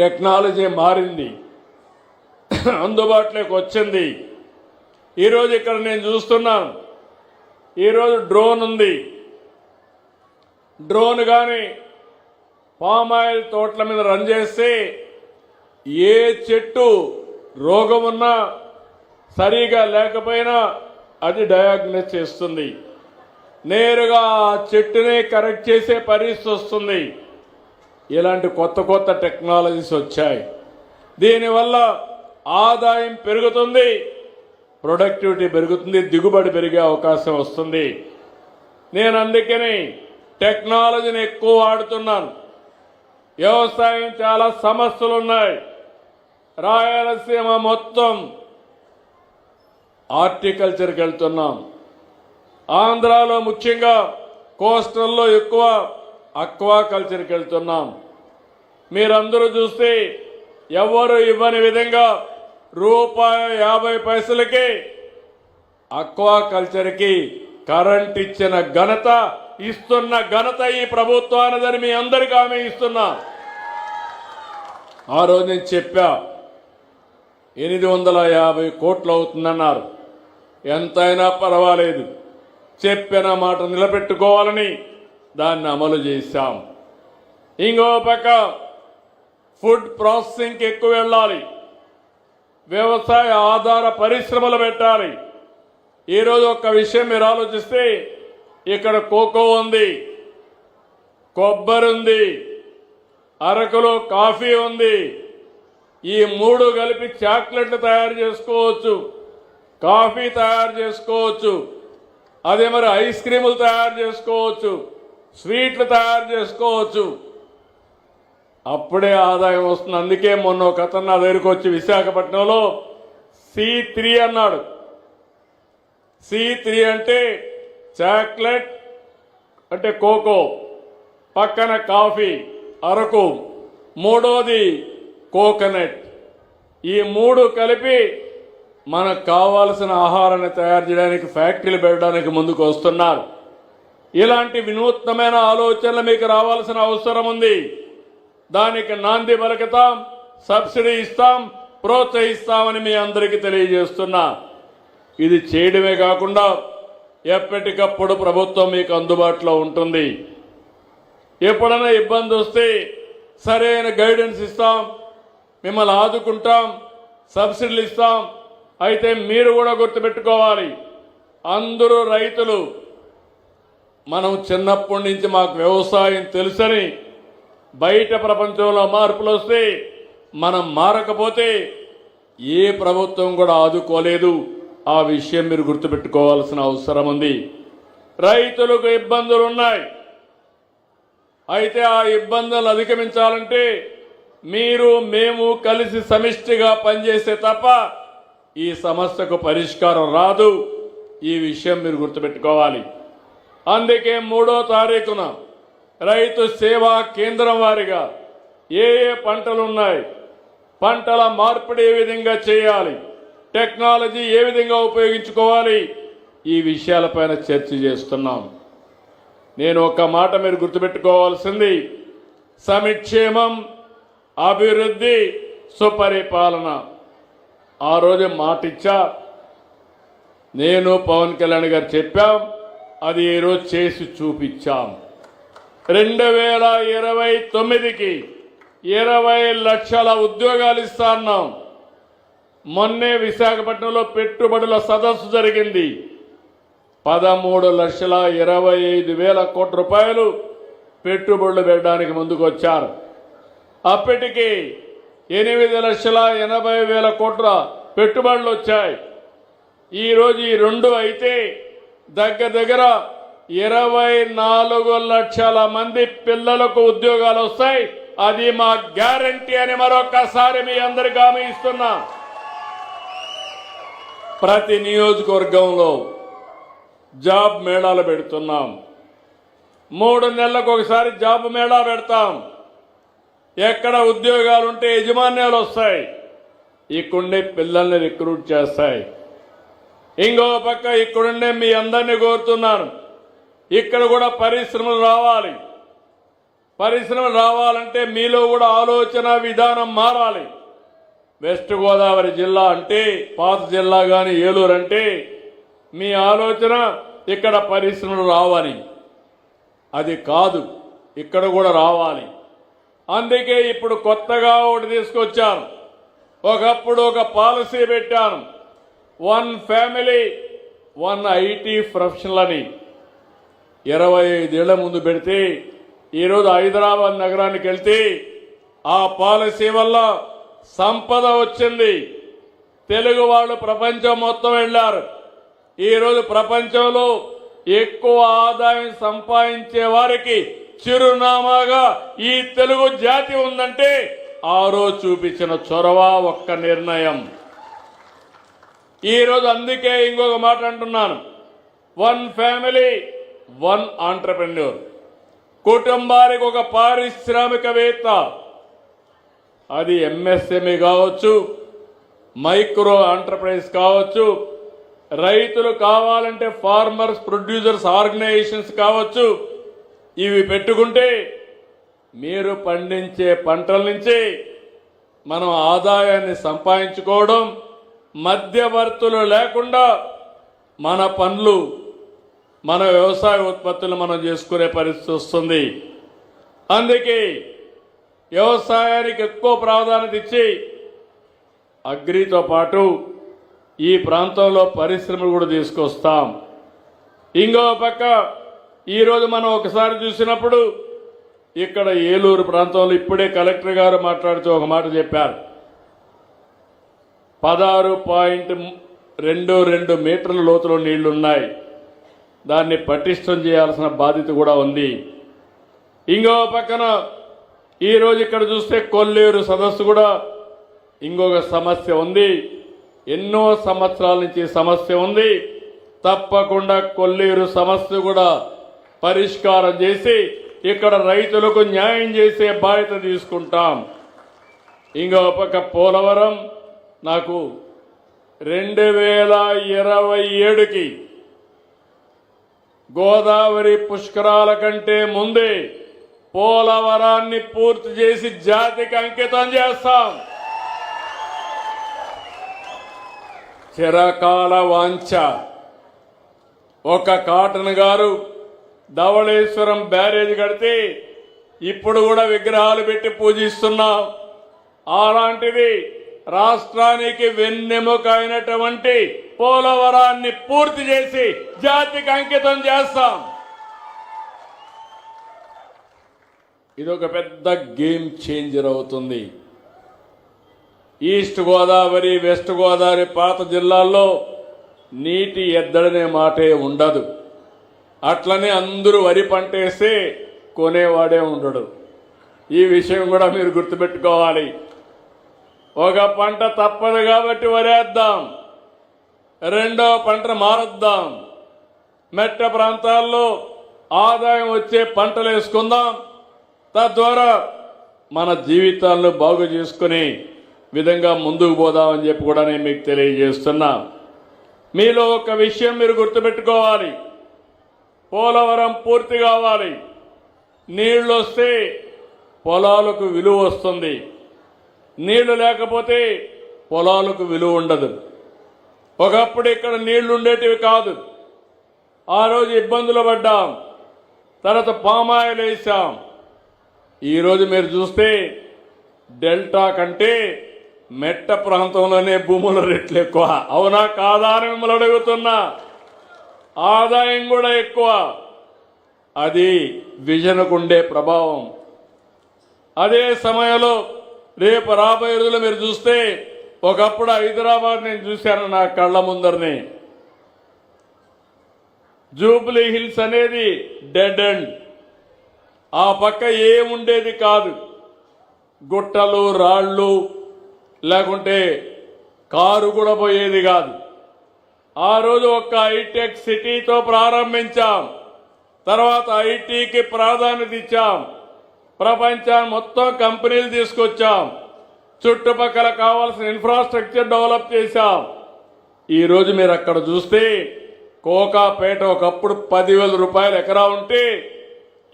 Technology మారింది. అందుబాటులోకి వచ్చింది. ఈరోజు ఇక్కడ నేను చూస్తున్నాను ఈరోజు డ్రోన్ ఉంది. డ్రోన్ కానీ పామ్ ఆయిల్ తోటల మీద రన్ చేస్తే ఏ చెట్టు రోగం ఉన్నా సరిగా లేకపోయినా అది డయాగ్నోస్ చేస్తుంది. నేరుగా ఆ చెట్టునే కరెక్ట్ చేసే పరిస్థితి వస్తుంది. ఇలాంటి కొత్త కొత్త టెక్నాలజీస్ వచ్చాయి. దీనివల్ల ఆదాయం పెరుగుతుంది ప్రొడక్టివిటీ పెరుగుతుంది దిగుబడి పెరిగే అవకాశం వస్తుంది. నేను అందుకని టెక్నాలజీని ఎక్కువ వాడుతున్నాను. వ్యవసాయం చాలా సమస్యలు ఉన్నాయి రాయలసీమ మొత్తం హార్టికల్చర్కి వెళ్తున్నాం. ఆంధ్రాలో ముఖ్యంగా కోస్టల్లో ఎక్కువ అక్వాకల్చర్కి వెళ్తున్నాం. మీరందరూ చూస్తే ఎవరు ఇవ్వని విధంగా రూపాయి యాభై పైసలకి అక్వా కల్చర్కి కరెంట్ ఇచ్చిన ఘనత ఇస్తున్న ఘనత ఈ ప్రభుత్వానిదని మీ అందరికీ ఆమె ఇస్తున్నా. ఆ రోజు నేను చెప్పా ఎనిమిది వందల యాభై కోట్లు అవుతుందన్నారు. ఎంతైనా పర్వాలేదు. చెప్పిన మాట నిలబెట్టుకోవాలని దాన్ని అమలు చేశాం. ఇంకో పక్క ఫుడ్ ప్రాసెసింగ్కి ఎక్కువ వెళ్ళాలి. వ్యవసాయ ఆధార పరిశ్రమలు పెట్టాలి. ఈరోజు ఒక విషయం మీరు ఆలోచిస్తే ఇక్కడ కోకో ఉంది కొబ్బరి ఉంది అరకులో కాఫీ ఉంది. ఈ మూడు కలిపి చాక్లెట్లు తయారు చేసుకోవచ్చు కాఫీ తయారు చేసుకోవచ్చు అదే మరి ఐస్ క్రీములు తయారు చేసుకోవచ్చు స్వీట్లు తయారు చేసుకోవచ్చు. అప్పుడే ఆదాయం వస్తుంది. అందుకే మొన్న ఒక అతను నా దగ్గరికి వచ్చి విశాఖపట్నంలో సి త్రీ అన్నాడు. సి త్రీ అంటే చాక్లెట్ అంటే కోకో పక్కన కాఫీ అరకు మూడోది కోకోనట్. ఈ మూడు కలిపి మనకు కావాల్సిన ఆహారాన్ని తయారు చేయడానికి ఫ్యాక్టరీలు పెట్టడానికి ముందుకు వస్తున్నారు. ఇలాంటి వినూత్నమైన ఆలోచనలు మీకు రావాల్సిన అవసరం ఉంది. దానికి నాంది పలుకుతాం సబ్సిడీ ఇస్తాం ప్రోత్సహిస్తామని మీ అందరికీ తెలియజేస్తున్నా. ఇది చేయడమే కాకుండా ఎప్పటికప్పుడు ప్రభుత్వం మీకు అందుబాటులో ఉంటుంది. ఎప్పుడైనా ఇబ్బంది వస్తే సరైన గైడెన్స్ ఇస్తాం మిమ్మల్ని ఆదుకుంటాం సబ్సిడీలు ఇస్తాం. అయితే మీరు కూడా గుర్తుపెట్టుకోవాలి అందరూ రైతులు. మనం చిన్నప్పటి నుంచి మాకు వ్యవసాయం తెలుసని బయట ప్రపంచంలో మార్పులు వస్తే మనం మారకపోతే ఏ ప్రభుత్వం కూడా ఆదుకోలేదు. ఆ విషయం మీరు గుర్తుపెట్టుకోవాల్సిన అవసరం ఉంది. రైతులకు ఇబ్బందులు ఉన్నాయి. అయితే ఆ ఇబ్బందులను అధిగమించాలంటే మీరు మేము కలిసి సమిష్టిగా పనిచేస్తే తప్ప ఈ సమస్యకు పరిష్కారం రాదు. ఈ విషయం మీరు గుర్తుపెట్టుకోవాలి. అందుకే మూడో తారీఖున రైతు సేవా కేంద్రం వారిగా ఏ ఏ పంటలు ఉన్నాయి పంటల మార్పిడి ఏ విధంగా చేయాలి టెక్నాలజీ ఏ విధంగా ఉపయోగించుకోవాలి ఈ విషయాలపైన చర్చ చేస్తున్నాం. నేను ఒక మాట మీరు గుర్తుపెట్టుకోవాల్సింది సమిక్షేమం అభివృద్ధి సుపరిపాలన. ఆ రోజు మాట ఇచ్చా. నేను పవన్ కళ్యాణ్ గారు చెప్పాం అది ఈరోజు చేసి చూపించాం. రెండు వేల ఇరవై తొమ్మిదికి ఇరవై లక్షల ఉద్యోగాలు ఇస్తాన్నాం మొన్నే విశాఖపట్నంలో పెట్టుబడుల సదస్సు జరిగింది. పదమూడు లక్షల ఇరవై ఐదు వేల కోట్ల రూపాయలు పెట్టుబడులు పెట్టడానికి ముందుకొచ్చారు. అప్పటికి ఎనిమిది లక్షల ఎనభై వేల కోట్ల పెట్టుబడులు వచ్చాయి ఈరోజు ఈ రెండు అయితే దగ్గర దగ్గర ఇరవై నాలుగు లక్షల మంది పిల్లలకు ఉద్యోగాలు వస్తాయి. అది మా గ్యారంటీ అని మరొకసారి మీ అందరికి హామీ ఇస్తున్నా. ప్రతి నియోజకవర్గంలో జాబ్ మేళాలు పెడుతున్నాం. మూడు నెలలకు ఒకసారి జాబ్ మేళా పెడతాం. ఎక్కడ ఉద్యోగాలు ఉంటే యజమాన్యాలు వస్తాయి. ఇక్కడుండే పిల్లల్ని రిక్రూట్ చేస్తాయి. ఇంకో పక్క ఇక్కడుండే మీ అందరినీ కోరుతున్నాను. ఇక్కడ కూడా పరిశ్రమలు రావాలి. పరిశ్రమలు రావాలంటే మీలో కూడా ఆలోచన విధానం మారాలి. వెస్ట్ గోదావరి జిల్లా అంటే పాత జిల్లా కానీ ఏలూరు అంటే మీ ఆలోచన ఇక్కడ పరిశ్రమలు రావాలి. అది కాదు ఇక్కడ కూడా రావాలి. అందుకే ఇప్పుడు కొత్తగా ఒకటి తీసుకొచ్చాను. ఒకప్పుడు ఒక పాలసీ పెట్టాను. One family one IT professional అని. ఇరవై ఐదేళ్ళ ముందు పెడితే ఈరోజు హైదరాబాద్ నగరానికి వెళ్తే ఆ పాలసీ వల్ల సంపద వచ్చింది. తెలుగు వాళ్ళు ప్రపంచం మొత్తం వెళ్ళారు. ఈరోజు ప్రపంచంలో ఎక్కువ ఆదాయం సంపాదించే వారికి చిరునామాగా ఈ తెలుగు జాతి ఉందంటే ఆ రోజు చూపించిన చొరవ ఒక్క నిర్ణయం. ఈరోజు అందుకే ఇంకొక మాట అంటున్నాను. One family one entrepreneur. కుటుంబానికి ఒక పారిశ్రామికవేత్త. అది ఎంఎస్ఎంఈ కావచ్చు మైక్రో ఎంటర్ప్రైజ్ కావచ్చు రైతులు కావాలంటే ఫార్మర్స్ ప్రొడ్యూసర్స్ ఆర్గనైజేషన్స్ కావచ్చు. ఇవి పెట్టుకుంటే మీరు పండించే పంటల నుంచి మనం ఆదాయాన్ని సంపాదించుకోవడం మధ్యవర్తులు లేకుండా మన పనులు మన వ్యవసాయ ఉత్పత్తులు మనం చేసుకునే పరిస్థితి వస్తుంది. అందుకే వ్యవసాయానికి ఎక్కువ ప్రాధాన్యత ఇచ్చి అగ్రితో పాటు ఈ ప్రాంతంలో పరిశ్రమలు కూడా తీసుకొస్తాం. ఇంకో పక్క ఈరోజు మనం ఒకసారి చూసినప్పుడు ఇక్కడ ఏలూరు ప్రాంతంలో ఇప్పుడే కలెక్టర్ గారు మాట్లాడుతూ ఒక మాట చెప్పారు. పదహారు పాయింట్ రెండు రెండు మీటర్ల లోతులో నీళ్ళున్నాయి. దాన్ని పటిష్టం చేయాల్సిన బాధ్యత కూడా ఉంది. ఇంకో పక్కన ఈరోజు ఇక్కడ చూస్తే కొల్లేరు సదస్సు కూడా ఇంకొక సమస్య ఉంది. ఎన్నో సంవత్సరాల నుంచి సమస్య ఉంది. తప్పకుండా కొల్లేరు సమస్య కూడా పరిష్కారం చేసి ఇక్కడ రైతులకు న్యాయం చేసే బాధ్యత తీసుకుంటాం. ఇంకో పక్క పోలవరం నాకు రెండు వేల ఇరవై ఏడుకి గోదావరి పుష్కరాల కంటే ముందే పోలవరాన్ని పూర్తి చేసి జాతికి అంకితం చేస్తాం. చిరకాల వాంఛ. ఒక కాటన్ గారు ధవళేశ్వరం బ్యారేజ్ కడితే ఇప్పుడు కూడా విగ్రహాలు పెట్టి పూజిస్తున్నాం. అలాంటిది రాష్ట్రానికి వెన్నెముక అయినటువంటి పోలవరాన్ని పూర్తి చేసి జాతికి అంకితం చేస్తాం. ఇది ఒక పెద్ద గేమ్ చేంజర్ అవుతుంది. ఈస్ట్ గోదావరి వెస్ట్ గోదావరి పాత జిల్లాల్లో నీటి ఎద్దడనే మాటే ఉండదు. అట్లనే అందరూ వరి పంటేస్తే కొనేవాడే ఉండడు. ఈ విషయం కూడా మీరు గుర్తుపెట్టుకోవాలి. ఒక పంట తప్పదు కాబట్టి వరేద్దాం. రెండో పంట మారుద్దాం. మెట్ట ప్రాంతాల్లో ఆదాయం వచ్చే పంటలు వేసుకుందాం. తద్వారా మన జీవితాలను బాగు చేసుకునే విధంగా ముందుకు పోదామని చెప్పి కూడా నేను మీకు తెలియజేస్తున్నా. మీలో ఒక విషయం మీరు గుర్తుపెట్టుకోవాలి. పోలవరం పూర్తి కావాలి. నీళ్ళు వస్తే పొలాలకు విలువ వస్తుంది. నీళ్ళు లేకపోతే పొలాలకు విలువ ఉండదు. ఒకప్పుడు ఇక్కడ నీళ్ళు ఉండేటివి కాదు. ఆ రోజు ఇబ్బందులు పడ్డాం. తర్వాత పామాయిల్ వేసాం. ఈరోజు మీరు చూస్తే డెల్టా కంటే మెట్ట ప్రాంతంలోనే భూముల రేట్లు ఎక్కువ. అవునా కాదా అని మిమ్మల్ని అడుగుతున్నా. ఆదాయం కూడా ఎక్కువ. అది విజనకు ఉండే ప్రభావం. అదే సమయంలో రేపు రాబోయే రోజులు మీరు చూస్తే ఒకప్పుడు హైదరాబాద్ నేను చూశాను నా కళ్ళ ముందరిని. జూబ్లీ హిల్స్ అనేది డెడ్ అండ్ ఆ పక్క ఏముండేది కాదు. గుట్టలు రాళ్ళు లేకుంటే కారు కూడా పోయేది కాదు. ఆ రోజు ఒక హైటెక్ సిటీతో ప్రారంభించాం. తర్వాత ఐటీకి ప్రాధాన్యత ఇచ్చాం. ప్రపంచాన్ని మొత్తం కంపెనీలు తీసుకొచ్చాం. చుట్టుపక్కల కావాల్సిన ఇన్ఫ్రాస్ట్రక్చర్ డెవలప్ చేశాం. ఈరోజు మీరు అక్కడ చూస్తే కోకాపేట ఒకప్పుడు పదివేల రూపాయలు ఎకరా ఉంటే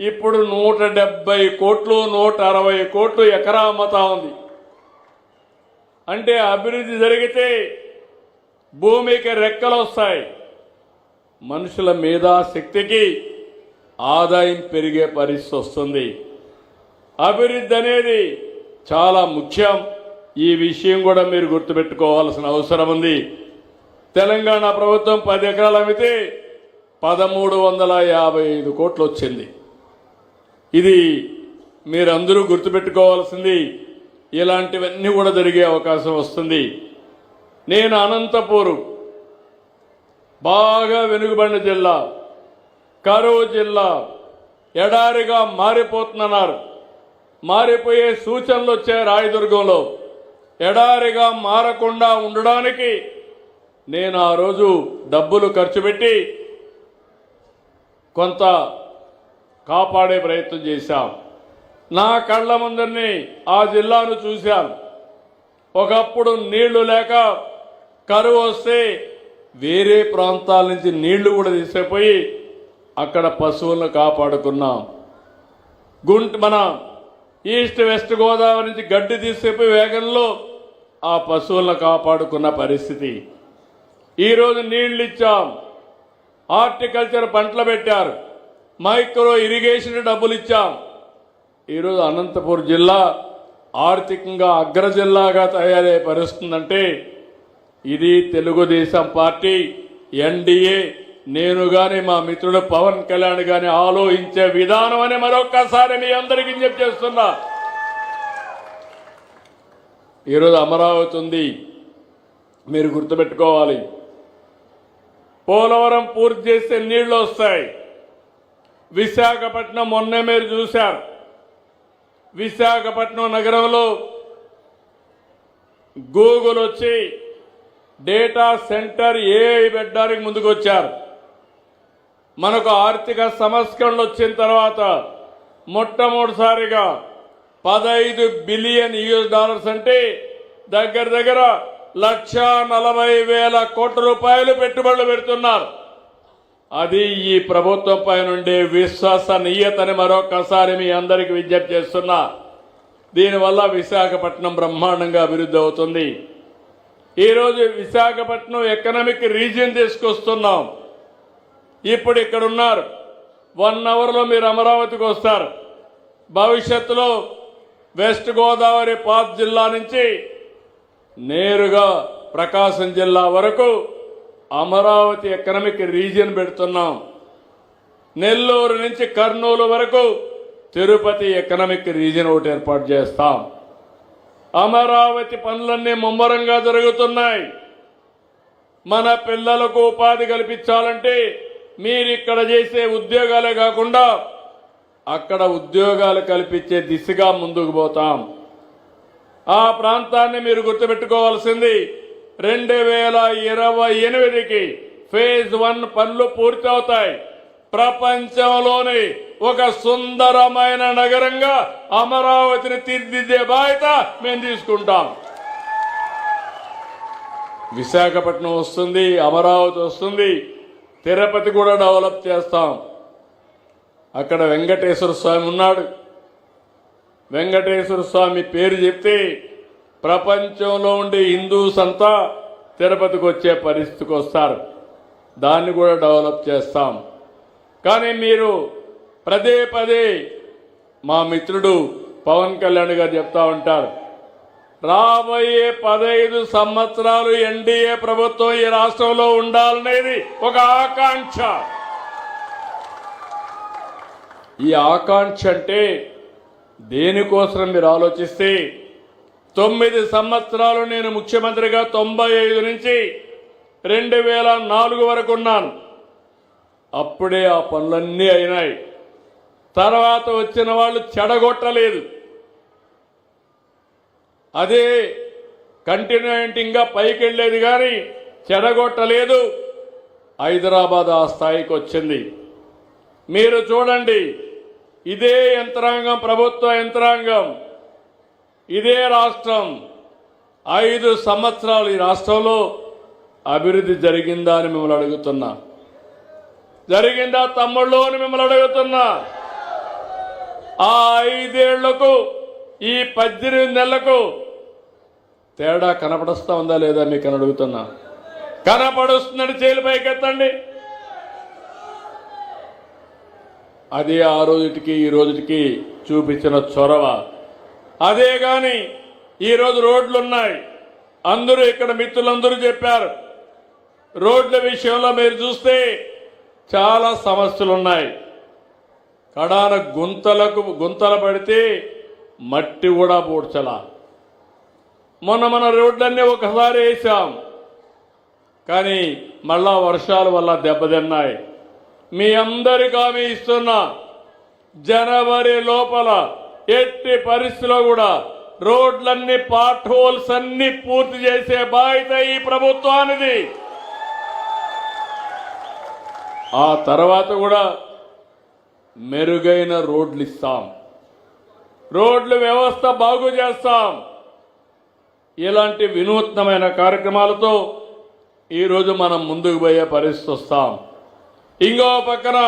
ఇప్పుడు నూట డెబ్బై కోట్లు నూట అరవై కోట్లు ఎకరా అమ్మతా ఉంది. అంటే అభివృద్ధి జరిగితే భూమికి రెక్కలు వస్తాయి. మనుషుల మేధాశక్తికి ఆదాయం పెరిగే పరిస్థితి వస్తుంది. అభివృద్ధి అనేది చాలా ముఖ్యం. ఈ విషయం కూడా మీరు గుర్తుపెట్టుకోవాల్సిన అవసరం ఉంది. తెలంగాణ ప్రభుత్వం పది ఎకరాలు అమ్మితే పదమూడు వందల యాభై ఐదు కోట్లు వచ్చింది. ఇది మీరందరూ గుర్తుపెట్టుకోవాల్సింది. ఇలాంటివన్నీ కూడా జరిగే అవకాశం వస్తుంది. నేను అనంతపూరు బాగా వెనుకబడిన జిల్లా కరువు జిల్లా ఎడారిగా మారిపోతున్నారు మారిపోయే సూచనలు వచ్చాయి రాయదుర్గంలో. ఎడారిగా మారకుండా ఉండడానికి నేను ఆ రోజు డబ్బులు ఖర్చు పెట్టి కొంత కాపాడే ప్రయత్నం చేశాం. నా కళ్ళ ముందరిని ఆ జిల్లాను చూశాను ఒకప్పుడు నీళ్ళు లేక కరువు వస్తే వేరే ప్రాంతాల నుంచి నీళ్ళు కూడా తీసుకుపోయి అక్కడ పశువులను కాపాడుకున్నాం. గుంట మన ఈస్ట్ వెస్ట్ గోదావరి నుంచి గడ్డి తీసుకుపోయి వేగంలో ఆ పశువులను కాపాడుకున్న పరిస్థితి. ఈరోజు నీళ్ళు ఇచ్చాం. హార్టికల్చర్ పంటలు పెట్టారు. మైక్రో ఇరిగేషన్ డబ్బులు ఇచ్చాం. ఈరోజు అనంతపూర్ జిల్లా ఆర్థికంగా అగ్ర జిల్లాగా తయారయ్యే పరిస్థితుందంటే ఇది తెలుగుదేశం పార్టీ ఎన్డీఏ నేను గాని మా మిత్రుడు పవన్ కళ్యాణ్ గాని ఆలోచించే విధానం అని మరొక్కసారి మీ అందరికీ చెప్పి చేస్తున్నా ఈరోజు అమరావతి ఉంది మీరు గుర్తుపెట్టుకోవాలి. పోలవరం పూర్తి చేస్తే నీళ్ళు వస్తాయి. విశాఖపట్నం మొన్నే మీరు చూశారు. విశాఖపట్నం నగరంలో గూగుల్ వచ్చి డేటా సెంటర్ ఏఐ పెట్టడానికి ముందుకు వచ్చారు మనకు ఆర్థిక సంస్కరణలు వచ్చిన తర్వాత మొట్టమొదటిసారిగా పదహైదు బిలియన్ యూఎస్ డాలర్స్ అంటే దగ్గర దగ్గర లక్ష నలభై వేల కోట్ల రూపాయలు పెట్టుబడులు పెడుతున్నారు. అది ఈ ప్రభుత్వం పైన ఉండే విశ్వసనీయతని మరొకసారి మీ అందరికి విజ్ఞప్తి చేస్తున్నా. దీనివల్ల విశాఖపట్నం బ్రహ్మాండంగా అభివృద్ధి అవుతుంది. ఈరోజు విశాఖపట్నం ఎకనామిక్ రీజియన్ తీసుకొస్తున్నాం. ఇప్పుడు ఇక్కడ ఉన్నారు. వన్ అవర్లో మీరు అమరావతికి వస్తారు. భవిష్యత్తులో వెస్ట్ గోదావరి పాత్ జిల్లా నుంచి నేరుగా ప్రకాశం జిల్లా వరకు అమరావతి ఎకనమిక్ రీజియన్ పెడుతున్నాం. నెల్లూరు నుంచి కర్నూలు వరకు తిరుపతి ఎకనామిక్ రీజియన్ ఒకటి ఏర్పాటు చేస్తాం. అమరావతి పనులన్నీ ముమ్మరంగా జరుగుతున్నాయి. మన పిల్లలకు ఉపాధి కల్పించాలంటే మీరు ఇక్కడ చేసే ఉద్యోగాలే కాకుండా అక్కడ ఉద్యోగాలు కల్పించే దిశగా ముందుకు పోతాం. ఆ ప్రాంతాన్ని మీరు గుర్తుపెట్టుకోవాల్సింది రెండు వేల ఇరవై ఎనిమిదికి ఫేజ్ వన్ పనులు పూర్తవుతాయి. ప్రపంచంలోని ఒక సుందరమైన నగరంగా అమరావతిని తీర్చిదిద్దే బాధ్యత మేము తీసుకుంటాం. విశాఖపట్నం వస్తుంది అమరావతి వస్తుంది తిరుపతి కూడా డెవలప్ చేస్తాం. అక్కడ వెంకటేశ్వర స్వామి ఉన్నాడు. వెంకటేశ్వర స్వామి పేరు చెప్తే ప్రపంచంలో ఉండే హిందూస్ అంతా తిరుపతికి వచ్చే పరిస్థితికి వస్తారు. దాన్ని కూడా డెవలప్ చేస్తాం. కానీ మీరు పదే పదే మా మిత్రుడు పవన్ కళ్యాణ్ గారు చెప్తా ఉంటారు. రాబోయే పదహైదు సంవత్సరాలు ఎన్డీఏ ప్రభుత్వం ఈ రాష్ట్రంలో ఉండాలనేది ఒక ఆకాంక్ష. ఈ ఆకాంక్ష అంటే దేనికోసం మీరు ఆలోచిస్తే తొమ్మిది సంవత్సరాలు నేను ముఖ్యమంత్రిగా తొంభై ఐదు నుంచి రెండు వేల నాలుగు వరకు ఉన్నాను. అప్పుడే ఆ పనులన్నీ అయినాయి. తర్వాత వచ్చిన వాళ్ళు చెడగొట్టలేదు. అదే కంటిన్యూటింగ్గా పైకి వెళ్ళేది కానీ చెడగొట్టలేదు. హైదరాబాద్ ఆ స్థాయికి వచ్చింది. మీరు చూడండి ఇదే యంత్రాంగం ప్రభుత్వ యంత్రాంగం ఇదే రాష్ట్రం. ఐదు సంవత్సరాలు ఈ రాష్ట్రంలో అభివృద్ధి జరిగిందా అని మిమ్మల్ని అడుగుతున్నా. జరిగిందా తమ్ముళ్ళు అని మిమ్మల్ని అడుగుతున్నా. ఆ ఐదేళ్ళకు ఈ పద్దెనిమిది నెలలకు తేడా కనపడుస్తా ఉందా లేదా మీకు అని అడుగుతున్నా. కనపడుస్తుందని చేలు పైకెత్తండి. అదే ఆ రోజుటికి ఈ రోజుటికి చూపించిన చొరవ. అదే గాని ఈరోజు రోడ్లు ఉన్నాయి అందరూ ఇక్కడ మిత్రులందరూ చెప్పారు. రోడ్ల విషయంలో మీరు చూస్తే చాలా సమస్యలు ఉన్నాయి కడాన గుంతలకు గుంతలు పడితే మట్టి కూడా పూడ్చలా. మొన్న మన రోడ్లన్నీ ఒకసారి వేసాం. కానీ మళ్ళా వర్షాల వల్ల దెబ్బతిన్నాయి. మీ అందరికీ హామీ ఇస్తున్నా జనవరి లోపల ఎట్టి పరిస్థితిలో కూడా రోడ్లన్నీ పార్ట్ హోల్స్ అన్ని పూర్తి చేసే బాధ్యత ఈ ప్రభుత్వానిది. ఆ తర్వాత కూడా మెరుగైన రోడ్లు ఇస్తాం. రోడ్లు వ్యవస్థ బాగు చేస్తాం. ఇలాంటి వినూత్నమైన కార్యక్రమాలతో ఈరోజు మనం ముందుకు పోయే పరిస్థితి వస్తాం. ఇంకో పక్కన